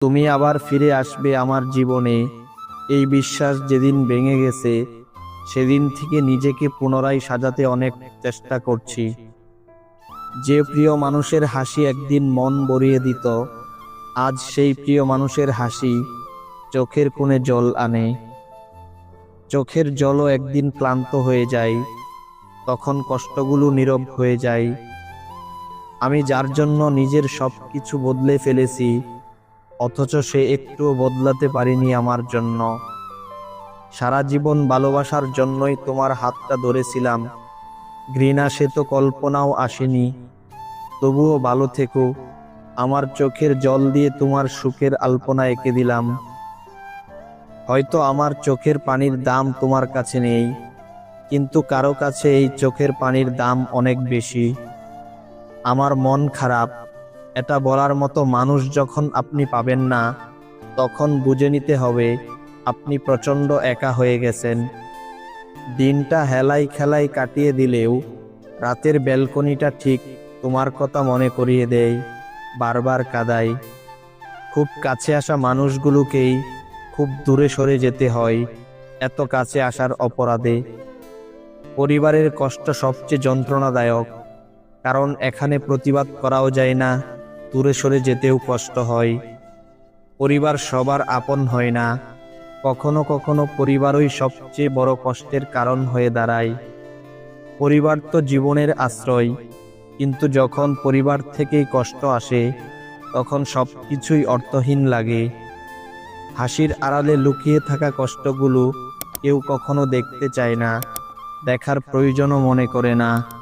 তুমি আবার ফিরে আসবে আমার জীবনে। এই বিশ্বাস যেদিন ভেঙে গেছে, সেদিন থেকে নিজেকে পুনরায় সাজাতে অনেক চেষ্টা করছি। যে প্রিয় মানুষের হাসি একদিন মন ভরিয়ে দিত, আজ সেই প্রিয় মানুষের হাসি চোখের কোণে জল আনে। চোখের জলও একদিন ক্লান্ত হয়ে যায়, তখন কষ্টগুলো নীরব হয়ে যায়। আমি যার জন্য নিজের সব কিছু বদলে ফেলেছি অথচ সে একটুও বদলাতে পারিনি আমার জন্য। সারা জীবন ভালোবাসার জন্যই তোমার হাতটা ধরেছিলাম। ঘৃণা সে তো কল্পনাও আসেনি। তবুও ভালো থেকো। আমার চোখের জল দিয়ে তোমার সুখের আলপনা এঁকে দিলাম। হয়তো আমার চোখের পানির দাম তোমার কাছে নেই, কিন্তু কারও কাছে এই চোখের পানির দাম অনেক বেশি। আমার মন খারাপ। এটা বলার মতো মানুষ যখন আপনি পাবেন না, তখন বুঝে নিতে হবে আপনি প্রচণ্ড একা হয়ে গেছেন। দিনটা হেলাই খেলাই কাটিয়ে দিলেও রাতের ব্যালকনিটা ঠিক তোমার কথা মনে করিয়ে দেয়, বারবার কাদাই খুব কাছে আসা মানুষগুলোকেই খুব দূরে সরে যেতে হয়, এত কাছে আসার অপরাধে। পরিবারের কষ্ট সবচেয়ে যন্ত্রণাদায়ক, কারণ এখানে প্রতিবাদ করাও যায় না। দূরে সরে যেতেও কষ্ট হয়। পরিবার সবার আপন হয় না। কখনো কখনো পরিবারই সবচেয়ে বড় কষ্টের কারণ হয়ে দাঁড়ায়। পরিবার তো জীবনের আশ্রয়, কিন্তু যখন পরিবার থেকেই কষ্ট আসে, তখন সব কিছুই অর্থহীন লাগে। হাসির আড়ালে লুকিয়ে থাকা কষ্টগুলো কেউ কখনো দেখতে চায় না, দেখার প্রয়োজনও মনে করে না।